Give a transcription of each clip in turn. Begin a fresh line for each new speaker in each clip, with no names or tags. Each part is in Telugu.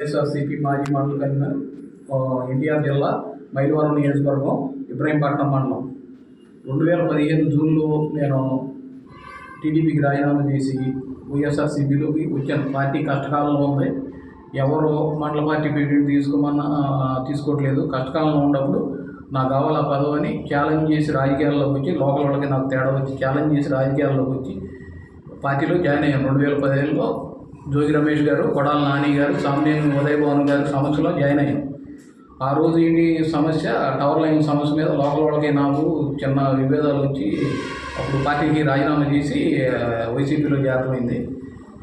వైఎస్ఆర్సీపీ మాజీ మండల కన్వీనర్ ఎన్టీఆర్ జిల్లా మైలవరం నియోజకవర్గం ఇబ్రాహీంపట్నం మండలం. రెండు వేల పదిహేను జూన్లో నేను టీడీపీకి రాజీనామా చేసి వైఎస్ఆర్సీపీలోకి వచ్చాను. పార్టీ కష్టకాలంలో ఉంది. ఎవరు మండల పార్టీ ప్రెసిడెంట్ తీసుకోమన్నా తీసుకోవట్లేదు. కష్టకాలంలో ఉన్నప్పుడు నాకు కావాలి ఆ పదవిని ఛాలెంజ్ చేసి రాజకీయాల్లోకి వచ్చి లోకల్ వాళ్ళకి నాకు తేడా వచ్చి ఛాలెంజ్ చేసి రాజకీయాల్లోకి వచ్చి పార్టీలో జాయిన్ అయ్యాను. రెండు వేల పదిహేనులో జోగి రమేష్ గారు కొడాల నాని గారు సామ్నేని ఉదయ్ భవన్ గారి సమస్యలో జాయిన్ అయ్యాం ఆ రోజు ఏంటి సమస్య? టవర్ లైన్ సమస్య మీద లోకల్ వాళ్ళకి నాకు చిన్న విభేదాలు వచ్చి అప్పుడు పార్టీకి రాజీనామా చేసి వైసీపీలో చేరటమైంది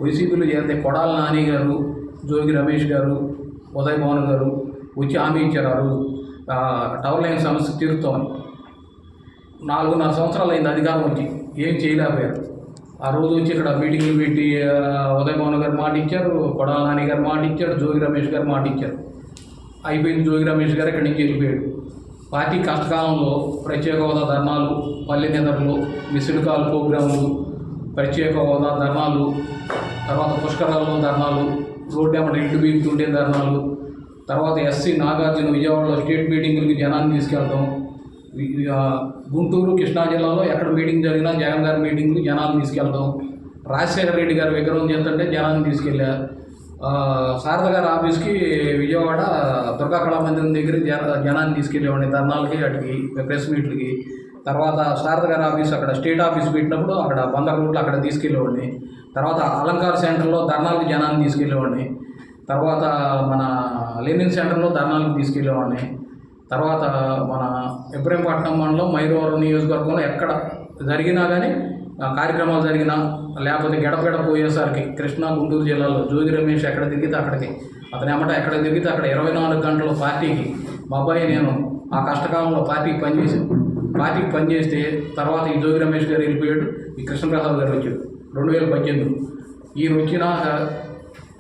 వైసీపీలో చేరితే కొడాల నాని గారు జోగి రమేష్ గారు ఉదయ్ భవన్ గారు వచ్చి హామీ ఇచ్చారు ఆ రోజు. టవర్ లైన్ సమస్య తీరుతామని నాలుగున్నర సంవత్సరాలు అయింది అధికారం వచ్చి ఏం చేయలేకపోయారు. ఆ రోజు వచ్చి ఇక్కడ మీటింగ్లు పెట్టి ఆ, భవన్ గారు మాట ఇచ్చారు కొడాల నాని గారు మాట ఇచ్చారు జోగి రమేష్ గారు మాట ఇచ్చారు. అయిపోయింది జోగి రమేష్ గారు ఇక్కడి నుంచి వెళ్ళిపోయాడు. పార్టీ కష్టకాలంలో ప్రత్యేక హోదా ధర్నాలు పల్లె నిద్రలు మిస్డ్ కాల్ ప్రోగ్రాములు ప్రత్యేక హోదా ధర్నాలు తర్వాత పుష్కరాల్లో ధర్నాలు రోడ్డు ఏమంటే ఇంటి బీగుతుండే ధర్నాలు తర్వాత ఎస్సీ నాగార్జున విజయవాడలో స్టేట్ మీటింగులకి జనాన్ని తీసుకెళ్తాం గుంటూరు కృష్ణా జిల్లాలో ఎక్కడ మీటింగ్ జరిగినా జగన్ గారి మీటింగ్లు జనాన్ని తీసుకెళ్తాం రాజశేఖర రెడ్డి గారి విగ్రహం చేస్తుంటే జనాన్ని తీసుకెళ్ళా. శారద గారి ఆఫీస్కి విజయవాడ దుర్గా కళామందిరం దగ్గర జన జనాన్ని తీసుకెళ్ళేవాడిని ధర్నాలకి వాటికి ప్రెస్ మీట్లకి. తర్వాత శారద గారి ఆఫీస్ అక్కడ స్టేట్ ఆఫీస్ పెట్టినప్పుడు అక్కడ బందర్ రోడ్లు అక్కడ తీసుకెళ్ళేవాడిని. తర్వాత అలంకార్ సెంటర్లో ధర్నాలకి జనాన్ని తీసుకెళ్ళేవాడిని. తర్వాత మన లెనిన్ సెంటర్లో ధర్నాలకు తీసుకెళ్ళేవాడిని. తర్వాత మన ఇబ్రహీంపట్నం మండలం మైరవరం నియోజకవర్గంలో ఎక్కడ జరిగినా కానీ ఆ కార్యక్రమాలు జరిగినా లేకపోతే గడప గడప పోయేసరికి కృష్ణా గుంటూరు జిల్లాలో జోగి రమేష్ ఎక్కడ తిరిగితే అక్కడికి అతని ఎమ్మట ఎక్కడ తిరిగితే అక్కడ ఇరవై నాలుగు గంటలు పార్టీకి మా అబ్బాయి నేను ఆ కష్టకాలంలో పార్టీకి పనిచేసాను పార్టీకి పనిచేస్తే తర్వాత ఈ జోగి రమేష్ గారు వెళ్ళిపోయాడు ఈ కృష్ణప్రసాద్ గారు వచ్చాడు రెండు వేల పద్దెనిమిది. ఈయన వచ్చినాక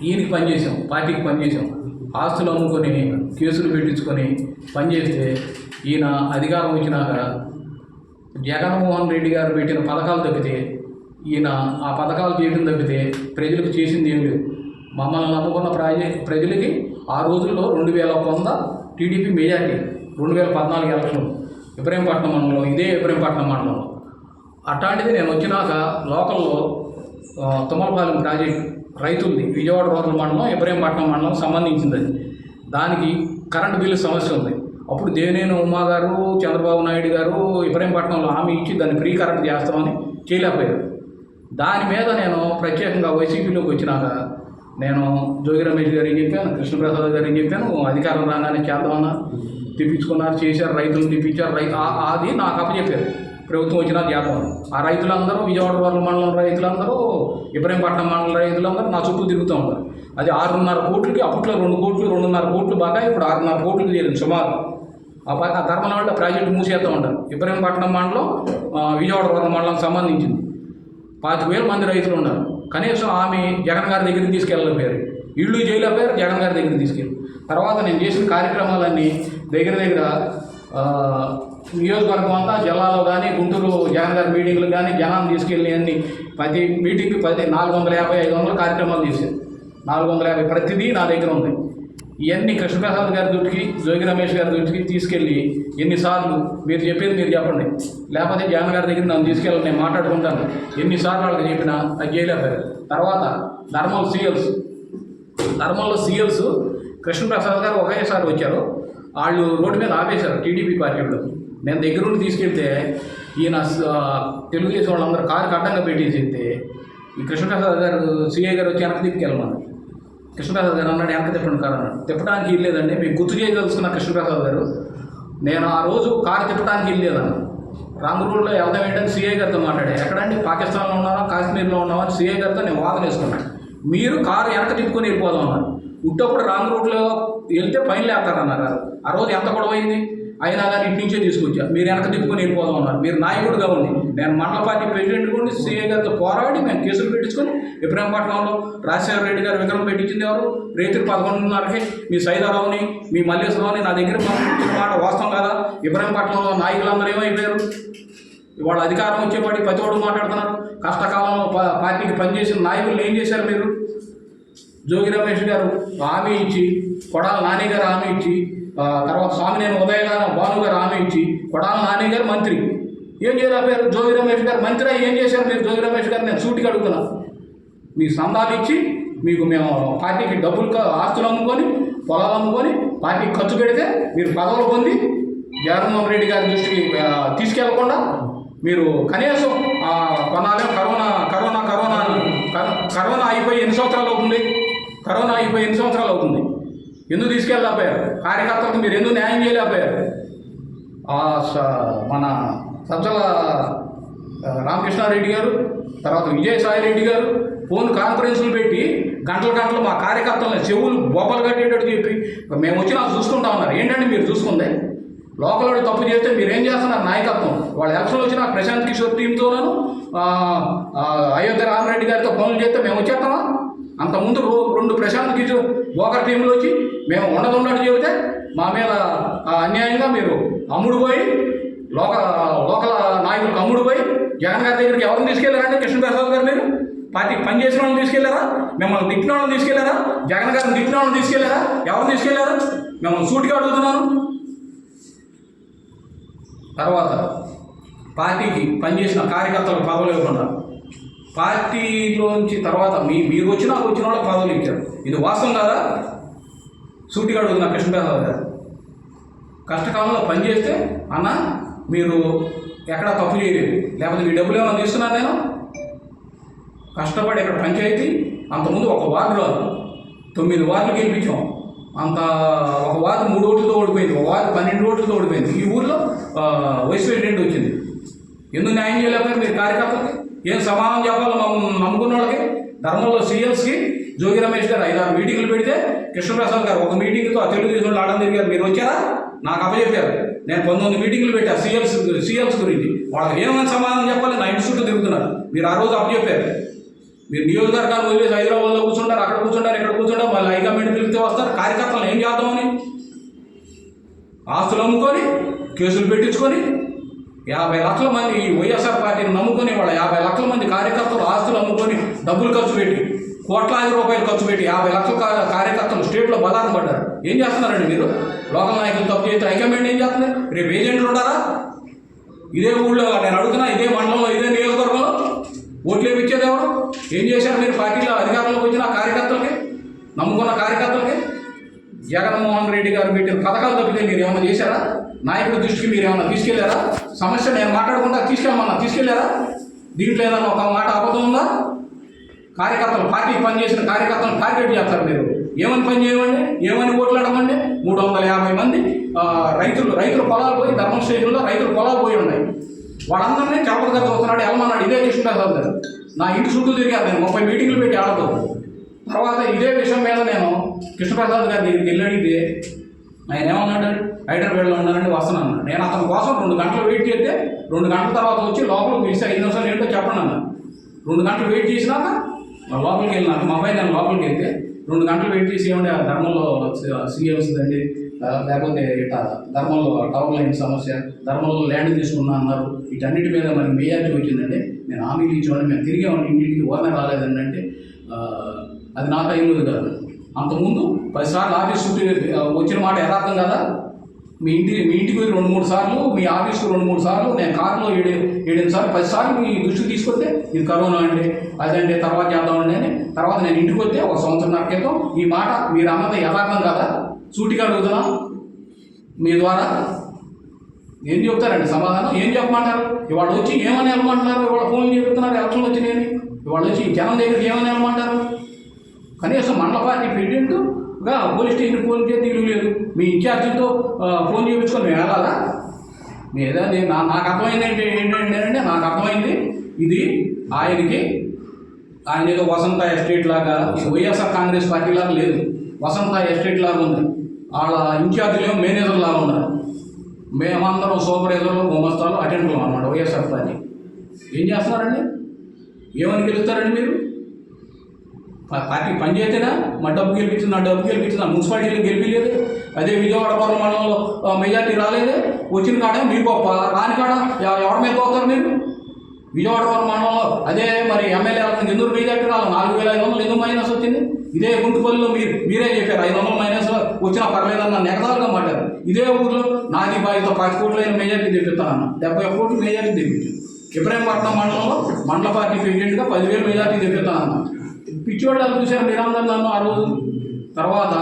ఈయనకి పనిచేసాం పార్టీకి పనిచేసాం. ఆస్తులు అమ్ముకొని కేసులు పెట్టించుకొని పనిచేస్తే ఈయన అధికారం వచ్చినాక జగన్మోహన్ రెడ్డి గారు పెట్టిన పథకాలు తప్పితే ఈయన ఆ పథకాలు చేయడం తప్పితే ప్రజలకు చేసింది ఏం లేదు. మమ్మల్ని నమ్ముకున్న ప్రజ ప్రజలకి ఆ రోజుల్లో రెండు వేల ఒక వంద టీడీపీ మెజార్టీ రెండు వేల పద్నాలుగు ఎలక్షన్ ఇబ్రహీంపట్నం మండలం ఇదే ఇబ్రహీంపట్నం మండలం అట్లాంటిది నేను వచ్చినాక లోకల్లో తుమ్మలపాలెం ప్రాజెక్ట్ రైతులది విజయవాడ రోడ్ల మండలం ఇబ్రహీంపట్నం మండలం సంబంధించింది అది. దానికి కరెంట్ బిల్లు సమస్య ఉంది. అప్పుడు దేవినేని ఉమా గారు చంద్రబాబు నాయుడు గారు ఇబ్రహీంపట్నంలో హామీ ఇచ్చి దాన్ని ఫ్రీ కరెంట్ చేస్తామని చేయలేకపోయారు. దాని మీద నేను ప్రత్యేకంగా వైసీపీలోకి వచ్చినాక నేను జోగి రమేష్ గారికి చెప్పాను కృష్ణప్రసాద్ గారికి చెప్పాను అధికారం రాగానే చేద్దామన్నా తెప్పించుకున్నారు చేశారు రైతులను తెప్పించారు రైతు అది నాకు అప్పచెప్పారు. ప్రభుత్వం వచ్చిన చేద్దాం ఆ రైతులందరూ విజయవాడ వర్ల మండలం రైతులందరూ ఇబ్రహీంపట్నం మండలం రైతులందరూ నా చుట్టూ తిరుగుతూ ఉంటారు అది ఆరున్నర కోట్లకి అప్పట్లో రెండు కోట్లు రెండున్నర కోట్లు బాగా ఇప్పుడు ఆరున్నర కోట్లు చేరింది సుమారు. ఆ ప- ఆ వల్ల ప్రాజెక్టు మూసేస్తూ ఉంటారు ఇబ్రహీంపట్నం మండలం విజయవాడ వర్ల మండలం సంబంధించింది. పాతిక వేల మంది రైతులు ఉన్నారు. కనీసం ఆమె జగన్ గారి దగ్గరికి తీసుకెళ్ళలేకపోయారు ఇళ్ళు చేయలేకపోయారు జగన్ గారి దగ్గరికి తీసుకెళ్ళి. తర్వాత నేను చేసిన కార్యక్రమాలన్నీ దగ్గర దగ్గర నియోజకవర్గం అంతా జిల్లాలో కానీ గుంటూరు జగన్ గారి మీటింగ్లు కానీ జనాన్ని తీసుకెళ్ళి అన్ని ప్రతి మీటింగ్కి ప్రతి నాలుగు వందల యాభై ఐదు వందల కార్యక్రమాలు చేశారు. నాలుగు వందల యాభై ప్రతిదీ నా దగ్గర ఉంది ఇవన్నీ కృష్ణప్రసాద్ గారి దృష్టికి జోగి రమేష్ గారి దృష్టికి తీసుకెళ్ళి ఎన్నిసార్లు మీరు చెప్పేది మీరు చెప్పండి. లేకపోతే జగన్ గారి దగ్గర నన్ను తీసుకెళ్ళి నేను మాట్లాడుకుంటాను. ఎన్నిసార్లు వాళ్ళకి చెప్పినా అది చేయలేకపోయారు. తర్వాత ధర్మల్ సీఎల్స్. ధర్మంలో సీఎల్స్ కృష్ణప్రసాద్ గారు ఒకేసారి వచ్చారు. వాళ్ళు రోడ్డు మీద ఆపేశారు టీడీపీ పార్టీ వాళ్ళు నేను దగ్గరుండి తీసుకెళ్తే ఈయన తెలుగుదేశం వాళ్ళందరూ కారు అడ్డంగా పెట్టేసి ఈ కృష్ణప్రసాద్ గారు సిఐ గారు వచ్చి వెనక తిప్పుకెళ్ళమన్నారు కృష్ణప్రసాద్ గారు అన్నాడు వెనక తిప్పండి కారు అన్నాడు. తిప్పడానికి వెళ్ళలేదండి మీకు గుర్తు చేయదలుచుకున్న కృష్ణప్రసాద్ గారు నేను ఆ రోజు కారు తిప్పడానికి వెళ్ళలేదన్నా రాంగ్ రోడ్లో వెళ్దాం ఏంటని సిఐ గారితో మాట్లాడే ఎక్కడండి? పాకిస్తాన్లో ఉన్నావా? కాశ్మీర్లో ఉన్నావా? అని గారితో నేను వాదన వేసుకున్నాను మీరు కారు వెనక తిప్పుకొని వెళ్ళిపోదాం అన్నారు. ఉట్టప్పుడు రాంగ్ రోడ్లో వెళ్తే పైన లేస్తారన్నారు ఆ రోజు ఎంత గొడవ అయింది? అయినా కానీ ఇంటి నుంచే తీసుకొచ్చా మీరు వెనక తిప్పుకొని వెళ్ళిపోదాం అన్నారు. మీరు నాయకుడుగా ఉంది నేను మండల పార్టీ ప్రెసిడెంట్ కూడా సీఏ గారితో పోరాడి మేము కేసులు పెట్టించుకొని ఇబ్రాహీంపట్నంలో రాజశేఖర రెడ్డి గారు విగ్రహం పెట్టించింది ఎవరు? రైతులు పదకొండున్నరకి మీ సైదారావుని మీ మల్లేశ్వరరావుని నా దగ్గర మాట వాస్తవం కదా? ఇబ్రాహీంపట్నంలో నాయకులందరూ ఏమైపోయారు? ఇవాళ అధికారం వచ్చేపాటి ప్రతి ఒక్కడు మాట్లాడుతున్నారు. కష్టకాలంలో పార్టీకి పనిచేసిన నాయకులు ఏం చేశారు మీరు? జోగి రమేష్ గారు హామీ ఇచ్చి కొడాల నాని గారు హామీ ఇచ్చి తర్వాత స్వామినేని ఉదయ భాను గారు హామీ ఇచ్చి కొడాల నాని గారు మంత్రి ఏం చేయలేకపోయారు జోగి రమేష్ గారు మంత్రి ఏం చేశారు మీరు? జోగి రమేష్ గారు నేను సూటికి అడుగుతున్నా. మీ సందాలు ఇచ్చి మీకు మేము పార్టీకి డబ్బులు ఆస్తులు అమ్ముకొని పొలాలు అమ్ముకొని పార్టీకి ఖర్చు పెడితే మీరు పదవులు పొంది జగన్మోహన్ రెడ్డి గారి దృష్టికి తీసుకెళ్ళకుండా మీరు కనీసం కొన్నాళ్ళే కరోనా కరోనా కరోనా కరో- కరోనా అయిపోయి ఎన్ని సంవత్సరాలు అవుతుంది? కరోనా అయిపోయి ఎన్ని సంవత్సరాలు అవుతుంది? ఎందుకు తీసుకెళ్ళలేకపోయారు? కార్యకర్తలకు మీరు ఎందుకు న్యాయం చేయలేకపోయారు? మన సజ్జల రామకృష్ణారెడ్డి గారు తర్వాత విజయసాయి రెడ్డి గారు ఫోన్ కాన్ఫరెన్స్లు పెట్టి గంటల గంటలు మా కార్యకర్తలను చెవులు బొబ్బలు కట్టేటట్టు చెప్పి మేము వచ్చి నాకు చూసుకుంటా ఉన్నారు. ఏంటంటే మీరు చూసుకుందే? లోకల్ వాడు తప్పు చేస్తే మీరేం చేస్తున్నారు నాయకత్వం? వాళ్ళు ఎలక్షన్ వచ్చిన ప్రశాంత్ కిషోర్ టీంతోనూ అయోధ్య రామరెడ్డి గారితో ఫోన్లు చేస్తే మేము వచ్చేస్తామా? అంతకుముందు రో- రెండు ప్రశాంత్ కిషోర్ బోకర్ టీంలు వచ్చి మేము ఉండదు ఉన్నట్టు చెబితే మా మీద అన్యాయంగా మీరు అమ్ముడు పోయి లోక లోకల్ నాయకులకు అమ్ముడు పోయి జగన్ గారి దగ్గరికి ఎవరిని తీసుకెళ్ళారంటే కృష్ణప్రసాద్ గారు మీరు? పార్టీకి పనిచేసిన వాళ్ళని తీసుకెళ్ళారా? మిమ్మల్ని తిట్టిన వాళ్ళని తీసుకెళ్ళారా? జగన్ గారిని తిట్టిన వాళ్ళని తీసుకెళ్ళారా? ఎవరిని తీసుకెళ్ళారు? మిమ్మల్ని సూటిగా అడుగుతున్నాను. తర్వాత పార్టీకి పనిచేసిన కార్యకర్తలకు పదవులు ఇవ్వకుండా పార్టీలోంచి తర్వాత మీ మీరు వచ్చి నాకు వచ్చిన వాళ్ళకి పదవులు ఇచ్చారు. ఇది వాస్తవం కాదా? సూటిగా అడుగుతున్నా కృష్ణప్రసాద్ గారు. కష్టకాలంలో పనిచేస్తే అన్న మీరు ఎక్కడ తప్పు చేయలేదు. లేకపోతే మీ డబ్బులు ఏమైనా తీసుకున్నాను నేను? కష్టపడి ఇక్కడ పంచాయతీ అంతకుముందు ఒక వార్డు రాదు. తొమ్మిది వార్డులు గెలిపించాం. అంత ఒక వార్డు మూడు ఓట్లతో ఓడిపోయింది. ఒక వార్డు పన్నెండు ఓట్లతో ఓడిపోయింది. ఈ ఊర్లో వయసు వైస్ ప్రెసిడెంట్ వచ్చింది. ఎందుకు న్యాయం చేయలేకపోయారు మీరు కార్యకర్తలకి? ఏం సమానం చెప్పాలి మమ్మల్ని నమ్ముకున్న వాళ్ళకి ధర్మంలో సీఎల్స్కి జోగి రమేష్ గారు ఐదారు మీటింగ్లు పెడితే కృష్ణప్రసాద్ గారు ఒక మీటింగ్తో ఆ తెలుగుదేశం వాళ్ళు ఆడడం తిరిగారు మీరు వచ్చారా? నాకు అప్పచెప్పారు. నేను పంతొమ్మిది మీటింగ్లు పెట్టా సీఎల్స్ సీఎల్స్ గురించి. వాళ్ళకి ఏమైనా సమాధానం చెప్పాలి? నా ఇంటి చుట్టూ తిరుగుతున్నారు. మీరు ఆ రోజు అప్పచెప్పారు. మీరు నియోజకవర్గాన్ని వదిలేసి హైదరాబాద్లో కూర్చుంటారు అక్కడ కూర్చుంటారు ఇక్కడ కూర్చుంటారు మళ్ళీ హైకమాండ్ పిలిస్తే వస్తారు. కార్యకర్తలు ఏం చేద్దామని? ఆస్తులు అమ్ముకొని కేసులు పెట్టించుకొని యాభై లక్షల మంది ఈ వైఎస్ఆర్ పార్టీని నమ్ముకొని వాళ్ళ యాభై లక్షల మంది కార్యకర్తలు ఆస్తులు అమ్ముకొని డబ్బులు ఖర్చు పెట్టి కోట్లాది రూపాయలు ఖర్చు పెట్టి యాభై లక్షల కార్యకర్తలు స్టేట్లో బలారం పడ్డారు. ఏం చేస్తున్నారండి మీరు? లోకల్ నాయకులు తప్పు చేస్తే హైకమాండ్ ఏం చేస్తున్నారు రేపు ఏజెంట్లు ఉండారా ఇదే ఊళ్ళో నేను అడుగుతున్నా ఇదే మండలంలో ఇదే నియోజకవర్గంలో ఓట్లు వేయించేది ఎవరు? ఏం చేశారు మీరు పార్టీలో అధికారంలోకి వచ్చిన కార్యకర్తలకి? నమ్ముకున్న కార్యకర్తలకి? జగన్మోహన్ రెడ్డి గారు పెట్టిన పథకాలు తప్పితే మీరు ఏమైనా చేశారా? నాయకుడి దృష్టికి మీరు ఏమైనా తీసుకెళ్ళారా? సమస్య నేను మాట్లాడకుండా తీసుకెళ్ళమన్నా తీసుకెళ్ళారా దీంట్లో ఏదైనా ఒక మాట అబద్ధం ఉందా? కార్యకర్తలు పార్టీకి పనిచేసిన కార్యకర్తలను టార్గెట్ చేస్తారు మీరు. ఏమని పని చేయమండి? ఏమని ఓట్లాడమండి? మూడు వందల యాభై మంది రైతులు రైతులు రైతుల పొలాలు పోయి ధర్మం స్టేషన్లో రైతుల పొలాలు పోయి ఉన్నాయి. వాళ్ళందరినీ చలపతిగా చూస్తున్నాడు వెళ్ళమన్నాడు ఇదే కృష్ణప్రసాద్ గారు నా ఇంటి చుట్టూ తిరిగారు నేను ముప్పై మీటింగ్లు పెట్టి ఆడదు. తర్వాత ఇదే విషయం మీద నేను కృష్ణప్రసాద్ గారి దగ్గరికి వెళ్ళి అడిగితే ఆయన ఏమన్నాడు? హైదరాబాద్లో ఉన్నానండి వస్తున్నాను నేను అతని కోసం రెండు గంటలు వెయిట్ చేస్తే రెండు గంటల తర్వాత వచ్చి లోపల పిలిచి ఐదు నిమిషాలు ఏంటో చెప్పండి అన్న రెండు గంటలు వెయిట్ చేసినాక లోపలికి వెళ్ళినాను మా అబ్బాయి నేను లోపలికి వెళ్తే రెండు గంటలు వెయిట్ చేసి ఏమంటే ఆ ధర్మంలో సీఎంస్ అండి లేకపోతే ఇట్లా ధర్మంలో టవర్ లైన్ సమస్య ధర్మంలో ల్యాండ్ తీసుకున్నా అన్నారు. వీటన్నిటి మీద మనకి మేయార్టీ వచ్చిందండి నేను హామీలు ఇచ్చేవాడిని మేము తిరిగామని ఇంటికి ఓనర్ రాలేదండి అంటే అది నా టైంలో కాదు. అంతకుముందు పదిసార్లు ఆఫీస్ చుట్టూ వచ్చిన మాట యథార్థం కదా? మీ ఇంటి మీ ఇంటికి రెండు మూడు సార్లు మీ ఆఫీస్కి రెండు మూడు సార్లు నేను కార్లో ఏడు ఏడెనిమిది సార్లు పది సార్లు మీ దృష్టికి తీసుకొస్తే ఇది కరోనా అండి. అదండి తర్వాత చేద్దామండి అని. తర్వాత నేను ఇంటికి వస్తే ఒక సంవత్సరం క్రితం ఈ మాట మీరు అన్నది యథార్థం కదా? సూటిగా అడుగుతున్నా? మీ ద్వారా? ఏం చెప్తారండి సమాధానం? ఏం చెప్పమంటారు? ఇవాళ వచ్చి ఏమని వెళ్ళమంటున్నారు? ఇవాళ ఫోన్ చెప్తున్నారు ఎలక్షన్లు వచ్చినాయని. ఇవాళ వచ్చి జనం దగ్గరికి ఏమని వెళ్ళమంటారు? కనీసం మండల పార్టీ ఇంకా పోలీస్ స్టేషన్ ఫోన్ చేసి తీరు లేదు మీ ఇన్ఛార్జితో ఫోన్ చేయించుకొని మేము వెళ్ళాలా? లేదా నేను నా నాకు అర్థమైంది ఏంటి ఏంటంటే నాకు అర్థమైంది. ఇది ఆయనకి ఆయన ఏదో వసంత ఎస్టేట్ లాగా వైఎస్ఆర్ కాంగ్రెస్ పార్టీ లాగా లేదు. వసంత ఎస్టేట్ లాగా ఉంది. వాళ్ళ ఇన్ఛార్జీలు మేనేజర్ లాగా ఉన్నారు. మేమందరం సూపర్వైజర్లు గుమస్తాలు అటెండర్లు అన్నమాట వైఎస్ఆర్ పార్టీ. ఏం చేస్తున్నారండి? ఏమని గెలుస్తారండి మీరు? మా పార్టీ పనిచేస్తేనా మా డబ్బు గెలిపించింది నా డబ్బు గెలిపించింది మున్సిపాలిటీలు గెలిపించలేదు. అదే విజయవాడ పౌర మండలంలో మెజార్టీ రాలేదే. వచ్చిన కాడ మీ గొప్ప రాని కాడ ఎవరి మీద పోతారు మీరు? విజయవాడ పౌర మండలంలో అదే మరి ఎమ్మెల్యే ఎందుకు మెజార్టీ రాలి నాలుగు వేల ఐదు వందలు ఎందుకు మైనస్ వచ్చింది? ఇదే గుంటుపల్లిలో మీరు మీరే చెప్పారు ఐదు వందల మైనస్ వచ్చినా పర్లేదన్న నెగదాలుగా మాట్లాడారు. ఇదే ఊర్లో నాది బాధ్యత పది కోట్లైన మెజార్టీ తెప్పిస్తానన్న. డెబ్బై కోట్లు మెజార్టీ తెప్పించాను ఇబ్రాహీంపట్నం మండలంలో మండల పార్టీ ప్రెసిడెంట్గా పదివేలు మెజార్టీ తెప్పిస్తానన్న. పిచ్చోళ్ళు చూశారు మీరందరూ నన్ను ఆ రోజు. తర్వాత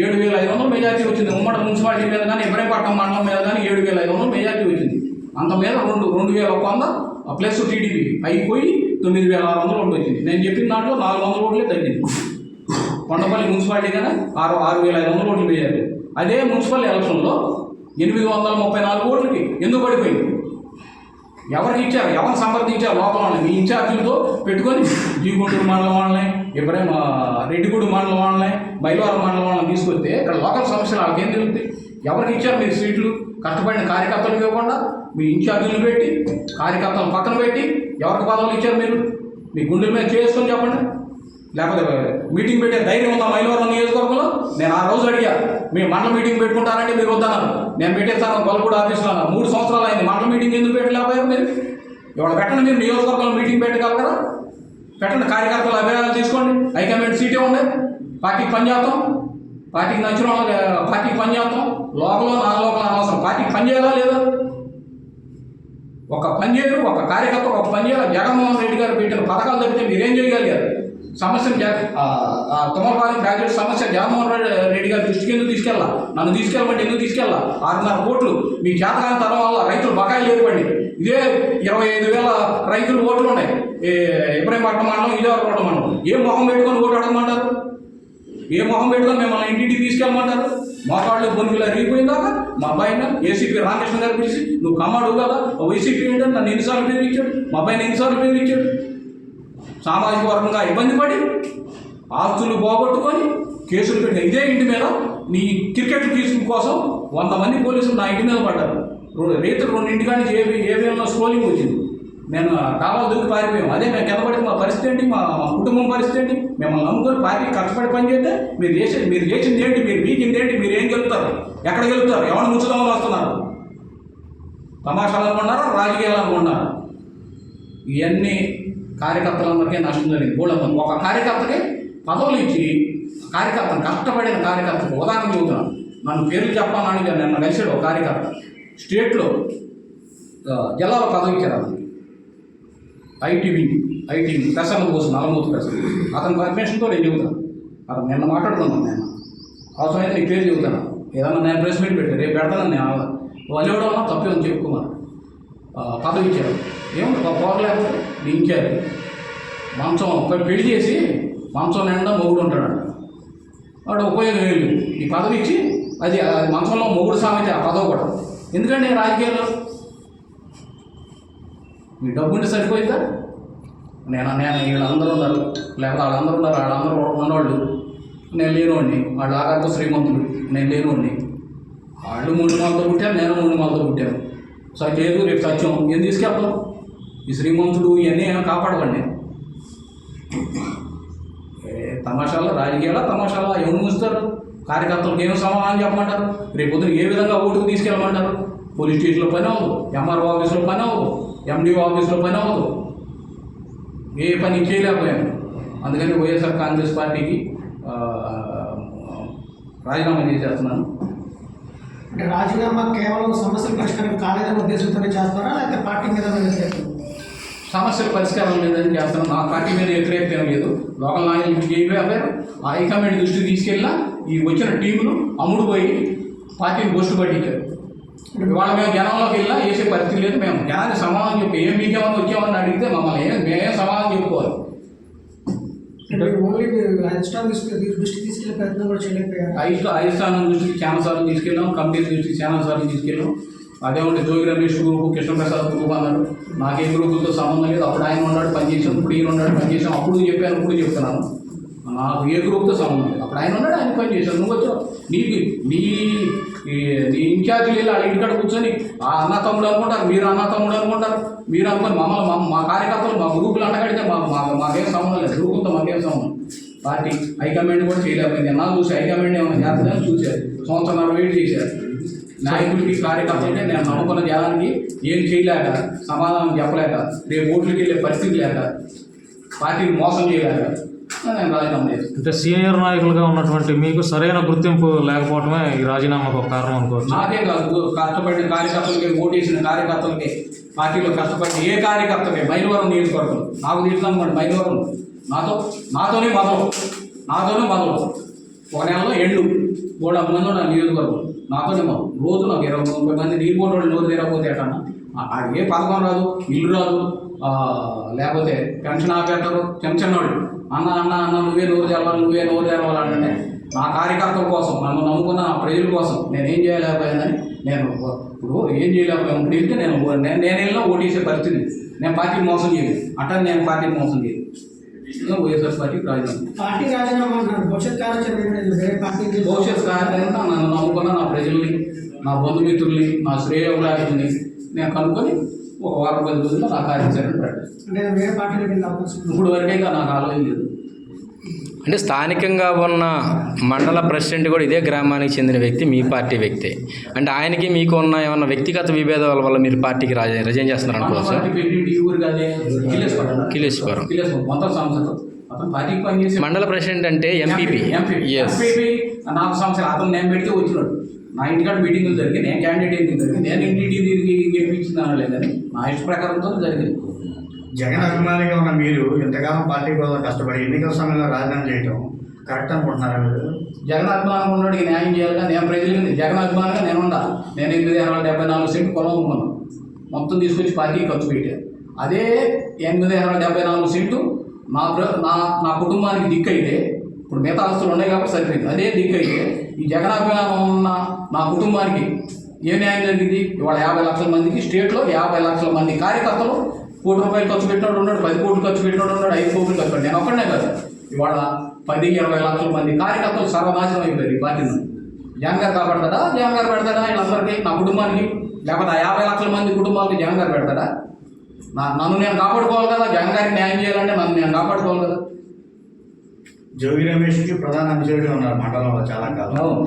ఏడు వేల ఐదు వందలు మెజార్టీ వచ్చింది. ఉమ్మడి మున్సిపాలిటీ మీద కానీ ఇబ్రాహీంపట్నం మండలం మీద కానీ ఏడు వేల ఐదు వందలు మెజార్టీ వచ్చింది. అంత మీద రెండు రెండు వేల ఒక వంద ప్లస్ టీడీపీ అయిపోయి తొమ్మిది వేల ఆరు వందలు ఓట్లు వచ్చింది. నేను చెప్పిన దాంట్లో నాలుగు వందల ఓట్లే తగ్గింది. కొండపల్లి మున్సిపాలిటీ కానీ ఆరు ఆరు వేల ఐదు వందల ఓట్లు వేయాలి అదే మున్సిపల్ ఎలక్షన్లో ఎనిమిది వందల ముప్పై నాలుగు ఓట్లకి ఎందుకు పడిపోయింది? ఎవరికి ఇచ్చారు? ఎవరు సమర్థించారు లోపల వాళ్ళని మీ ఇన్ఛార్జీలతో పెట్టుకొని జీగుంటూరు మండలం వాళ్ళని ఇప్పుడే మా రెడ్డిగూడు మండలం వాళ్ళని మైలవరం మండలం వాళ్ళని తీసుకొస్తే ఇక్కడ లోకల్ సమస్యలు వాళ్ళకి ఏం తెలుస్తుంది ఎవరికి ఇచ్చారు మీరు సీట్లు? కష్టపడిన కార్యకర్తలకు ఇవ్వకుండా మీ ఇన్ఛార్జీలు పెట్టి కార్యకర్తలను పక్కన పెట్టి ఎవరికి పదవులు ఇచ్చారు మీరు? మీ గుండెల మీద చేసుకొని చెప్పండి. లేకపోతే మీటింగ్ పెట్టే ధైర్యం ఉందా మైలవరం నియోజకవర్గంలో? నేను ఆ రోజు అడిగా మీ మండల మీటింగ్ పెట్టుకుంటారంటే మీరు వద్దన్నారు. నేను పెట్టేస్తాను గొల్లగూడ ఆఫీస్లో మూడు సంవత్సరాలు అయింది మండల మీటింగ్ ఎందుకు పెట్టలేకపోయారు మీరు? ఇవాళ పెట్టండి మీరు నియోజకవర్గంలో మీటింగ్ పెట్టగలరా? పెట్టండి కార్యకర్తల అభిప్రాయాలు తీసుకోండి హైకమాండ్ సీటే ఉన్నాయి పార్టీకి పనిచేస్తాం పార్టీకి నచ్చిన వాళ్ళకి పార్టీకి పనిచేస్తాం లోపల నా లోపల అనవసరం. పార్టీకి పని చేయాలా లేదా? ఒక పని చేయరు ఒక కార్యకర్త ఒక పని చేయాలి? జగన్మోహన్ రెడ్డి గారు పెట్టిన పథకాలు తప్పితే మీరేం చేయగలిగారు? సమస్యను జగ- గ్రాడ్యుయేట్ సమస్య జగన్మోహన్ రెడ్డి గారి దృష్టికి ఎందుకు తీసుకెళ్ళా? నన్ను తీసుకెళ్ళమంటే ఎందుకు తీసుకెళ్ళా? ఆరున్నర కోట్లు మీ చేతకాని తరం వల్ల రైతులు బకాయిలు ఏర్పడి ఇదే ఇరవై ఐదు వేల రైతులు ఓట్లు ఉన్నాయి. ఇబ్రహీంపట్నం మండలం ఇదేవరపట్నం మండలం. ఏ మొహం పెట్టుకొని ఓటు అడగమంటారు? ఏ మొహం పెట్టుకొని మిమ్మల్ని ఇంటింటికి తీసుకెళ్ళమంటారు? మోకాళ్ళు బొనుగులు అరిగిపోయిందాక మా అబ్బాయిని ఏసీపీ రామకృష్ణ గారు పిలిచి నువ్వు కమాడు కదా వైసీపీ ఏంటంటే నన్ను ఎన్నిసార్లు పేరు ఇచ్చాడు? మా అబ్బాయిని ఎన్నిసార్లు పేరు ఇచ్చాడు? సామాజిక వర్గంగా ఇబ్బంది పడి ఆస్తులు పోగొట్టుకొని కేసులు పెట్టిన ఇదే ఇంటి మీద నీ క్రికెట్ తీసుకుని కోసం వంద మంది పోలీసులు నా ఇంటి మీద పడ్డారు. రెండు రైతులు రెండింటి కానీ ఏ ఏవిఎంలో స్క్రోలింగ్ వచ్చింది. నేను డాబాలు దూకి పారిపోయాం. అదే మేము కిందపడి మా పరిస్థితి ఏంటి? మా మా కుటుంబం పరిస్థితి ఏంటి? మిమ్మల్ని నమ్ముకొని పార్టీ కష్టపడి పని చేస్తే మీరు చేసే మీరు చేసింది ఏంటి? మీరు వీకింది ఏంటి? మీరు ఏం గెలుపుతారు? ఎక్కడ గెలుపుతారు? ఎవరిని ముంచుదామని వస్తున్నారు? తమాషాలు అనుకున్నారా? రాజకీయాలు అనుకున్నారా? ఇవన్నీ కార్యకర్తలందరికీ నష్టం జరిగింది. బోళ్ళందరూ ఒక కార్యకర్తకి పదవులు ఇచ్చి కార్యకర్తను కష్టపడిన కార్యకర్తకు ఉదాహరణ చెబుతున్నాను. నన్ను పేర్లు చెప్పాలని నిన్న కలిసాడు ఒక కార్యకర్త. స్టేట్లో జిల్లాలో పదవి ఇచ్చారు అతనికి ఐటీవీ ఐటీ ప్రసన్న కోసం నలమూతి ప్రసన్న అతని పర్మిషన్తో నేను చెబుతాను. అతను నిన్న మాట్లాడుతున్నాను నేను. అవసరమైతే నీ పేరు చెబుతాను. ఏదన్నా నేను ప్రెస్ మీట్ పెట్టి రేపు పెడతాను నేను వాళ్ళు వల్ల తప్పే చెప్పుకున్నాను పదవి ఇచ్చారు. ఏముంది? పోరలేకపోతే దించారు. మంచం పెళ్ళి చేసి మంచం నిండా మొగుడు ఉంటాడు. వాడు ఉపయోగం లేదు. ఈ పదవి ఇచ్చి అది ఆ మంచంలో మొగుడు సామెత ఆ పదవి కూడా. ఎందుకంటే రాజకీయాల్లో? మీ డబ్బుంటే సరిపోయిందా? నేను నేను వీళ్ళందరూ ఉన్నారు. లేకపోతే వాళ్ళందరూ ఉన్నారు. వాళ్ళందరూ ఉన్నవాళ్ళు. నేను లేనివాడిని. వాళ్ళు ఆగారితో శ్రీమంతుడు నేను లేనివాడిని. వాళ్ళు మూడు మాలతో పుట్టారు నేను మూడు మాలతో పుట్టాను. సత్యం రేపు సత్యం. ఏం తీసుకెళ్తాం ఈ శ్రీమంతుడు ఇవన్నీ ఏమైనా కాపాడవండి తమాషాల తమాషాలు రాజకీయాల తమాషాల? ఎవరు మూస్తారు? కార్యకర్తలకు ఏం సమాధానం చెప్పమంటారు? రేపు పొద్దున ఏ విధంగా ఓటుకు తీసుకెళ్ళమంటారు? పోలీస్ స్టేషన్లో పని అవ్వదు ఎంఆర్ఓ ఆఫీస్లో పని అవ్వదు ఎండిఓ ఆఫీస్లో పని అవ్వదు. ఏ పని చేయలేకపోయాను. అందుకని వైఎస్ఆర్ కాంగ్రెస్ పార్టీకి రాజీనామా చేసేస్తున్నాను.
అంటే రాజీనామా కేవలం సమస్యల పరిష్కారం కాలేదనే ఉద్దేశంతోనే చేస్తారా లేకపోతే పార్టీ మీద చేస్తారు
సమస్యల పరిష్కారం లేదని చేస్తాను నా పార్టీ మీద వ్యతిరేకత ఏం లేదు. లోకల్ నాయకులు చేయలేకపోయారు ఆ హైకమాండ్ దృష్టికి తీసుకెళ్ళినా ఈ వచ్చిన టీములు అమ్ముడు పోయి పార్టీని పోస్టు పట్టించారు. ఇవాళ మేము జనంలోకి వెళ్ళినా వేసే పరిస్థితి లేదు. మేము జనాన్ని సమాధానం చెప్పి ఏం మీకేమన్నా వచ్చామని అడిగితే మమ్మల్ని ఏం మేమేం సమాధానం చెప్పుకోవాలి.
అధిష్టానం దృష్టి దృష్టి తీసుకెళ్ళే ప్రయత్నం కూడా చేయలేకపోయారు?
ఐదు స్థానం దృష్టికి చాలా సార్లు తీసుకెళ్ళాం కమిటీ దృష్టికి చాలా సార్లు తీసుకెళ్ళాం. అదే ఉంటే జోగి రమేష్ గ్రూపు కృష్ణప్రసాద్ గ్రూప్ అన్నాడు నాకే గ్రూపులతో సంబంధం లేదు. అప్పుడు ఆయన ఉన్నాడు పనిచేసాం ఇప్పుడు ఈయన ఉన్నాడు పనిచేసాం అప్పుడు చెప్పాను ఇప్పుడు చెప్తున్నాను. నాకు ఏ గ్రూప్తో సంబంధం లేదు. అప్పుడు ఆయన ఉన్నాడు ఆయన పని నువ్వు వచ్చావు. నీకు నీ ఈ- నీ ఇన్ఛార్జీలు వెళ్ళి వాళ్ళ ఇంటికాడ కూర్చొని ఆ అన్న తమ్ముడు అనుకుంటారు మీరు అన్న తమ్ముడు అనుకుంటారు మీరు అనుకుని మమ్మల్ని మా కార్యకర్తలు మా గ్రూపులు అన్నగడితే మా మా మాకేం సంబంధం లేదు గ్రూపులతో మాకేం సంబంధం పార్టీ హైకమాండ్ కూడా చేయలేకపోయింది. ఎన్నాళ్ళు చూసి హైకమాండ్ ఏమైనా చేస్తుందని చూశారు. సంవత్సరం వెయిట్ చేశారు. నాయకుడికి కార్యకర్తలకి నేను నమ్ముకున్న జనానికి ఏం చేయలేక సమాధానం చెప్పలేక రేపు ఓట్లకి వెళ్ళే పరిస్థితి లేక పార్టీని మోసం చేయలేక
అంటే సీనియర్ నాయకులుగా ఉన్నటువంటి మీకు సరైన గుర్తింపు లేకపోవడమే ఈ రాజీనామాకు ఒక కారణం అనుకోవచ్చు.
నాకే కాదు కష్టపడిన కార్యకర్తలకి ఓటేసిన కార్యకర్తలకి పార్టీలో కష్టపడిన ఏ కార్యకర్తకి మైలవరం నియోజకవర్గం. నాకు తెలిసిన మైలవరం నాతో నాతోనే మొదలు నాతోనే మొదలు ఒక నెలలో ఎండు. మూడు మంది నా నియోజకవర్గం నాతోనే మొదలు రోజు నాకు ఇరవై ముప్పై మంది నీరు పోటీ వాళ్ళు నోరు తీరకపోతే ఎటన్నా ఏ పథకం రాదు ఇల్లు రాదు లేకపోతే పెన్షన్ ఆపేస్తారు చిన్న చిన్నవాళ్ళు. అన్న అన్న అన్న నువ్వే నోరు తెరవాలి నువ్వే నోరు తెరవాలంటే నా కార్యకర్తల కోసం నన్ను నమ్ముకున్న నా ప్రజల కోసం నేను ఏం చేయలేకపోయానని నేను ఇప్పుడు ఏం చేయలేకపోయాను. ఇప్పుడు వెళ్తే నేను నేను వెళ్ళినా ఓటేసే పరిస్థితి నేను పార్టీని మోసం చేయలేదు. అట్లా నేను పార్టీని మోసం ఇంకా వైఎస్ఆర్ పార్టీకి
పార్టీ రాజీనామా భవిష్యత్ కార్యాచరణ పార్టీ
భవిష్యత్ నన్ను నమ్ముకున్న నా ప్రజల్ని నా బంధుమిత్రుల్ని నా శ్రేయోగులాన్ని నేను కనుక్కొని ఒక వారం పది రోజుల్లో నా కార్యాచరణ
అంటే ఉంది.
ఇప్పుడు వరకైతే నాకు ఆలోచన లేదు.
అంటే స్థానికంగా ఉన్న మండల ప్రెసిడెంట్ కూడా ఇదే గ్రామానికి చెందిన వ్యక్తి మీ పార్టీ వ్యక్తి. అంటే ఆయనకి మీకు ఉన్న ఏమన్నా వ్యక్తిగత విభేదాల వల్ల మీరు పార్టీకి రాజ రిజైన్ చేస్తున్నారు అనుకోవచ్చు
కాదే కిలేశ్వరం
మండల ప్రెసిడెంట్ అంటే ఎంపీపీ ఎస్
సంవత్సరాలు అతను నేను పెడితే వచ్చినాడు. నా ఇంటికాడ మీటింగ్లు జరిగి నేను క్యాండిడేట్ జరిగింది. నేను ఇంటింటి తిరిగి లేదని నా ఇష్ట ప్రకారంతో జరిగింది.
జగన్ అభిమానిగా ఉన్న మీరు ఇంతకాలం పార్టీ కోసం కష్టపడి ఎన్నికల సమయంలో రాజీనామా చేయటం కరెక్ట్ అనుకుంటున్నారా మీరు?
జగన్ అభిమానం ఉన్నోడికి న్యాయం చేయాలిగా నేను ప్రజలకి జగన్ అభిమానంగా నేను ఉండా. నేను ఎనిమిది అరవై డెబ్బై నాలుగు సీట్లు పొలం మొత్తం తీసుకొచ్చి పార్టీకి ఖర్చు పెట్టాను అదే ఎనిమిది అరవై డెబ్బై నాలుగు సీట్లు నా ప్ర- నా నా కుటుంబానికి దిక్కు అయితే ఇప్పుడు మిగతా ఆస్తులు ఉన్నాయి కాబట్టి సరిపోయింది. అదే దిక్కు అయితే ఈ జగన్ అభిమానం ఉన్న నా కుటుంబానికి ఏ న్యాయం జరిగింది? ఇవాళ యాభై లక్షల మందికి స్టేట్లో యాభై లక్షల మంది కార్యకర్తలు కోటి రూపాయలు ఖర్చు పెట్టినోడు ఉన్నాడు పది కోట్లు ఖర్చు పెట్టినోడు ఉన్నాడు ఐదు కోట్లు ఖర్చు పెట్టాడు నేను ఒక్కడే కాదు. ఇవాళ పది ఇరవై లక్షల మంది కార్యకర్తలు సర్వనాశనం అయిపోయారు ఈ పార్టీ నుండి జగన్ గారు కాపాడతాడా? జగన్ గారు పెడతాడా వీళ్ళందరికీ నా కుటుంబానికి లేకపోతే యాభై లక్షల మంది కుటుంబాలకి జగన్ గారు పెడతాడా? నా నన్ను నేను కాపాడుకోవాలి కదా? జగన్ గారికి న్యాయం చేయాలంటే నన్ను నేను కాపాడుకోవాలి కదా?
జోగి రమేష్కి ప్రధాన అనుచరుడు ఉన్నారు మండలంలో చాలా కాలం.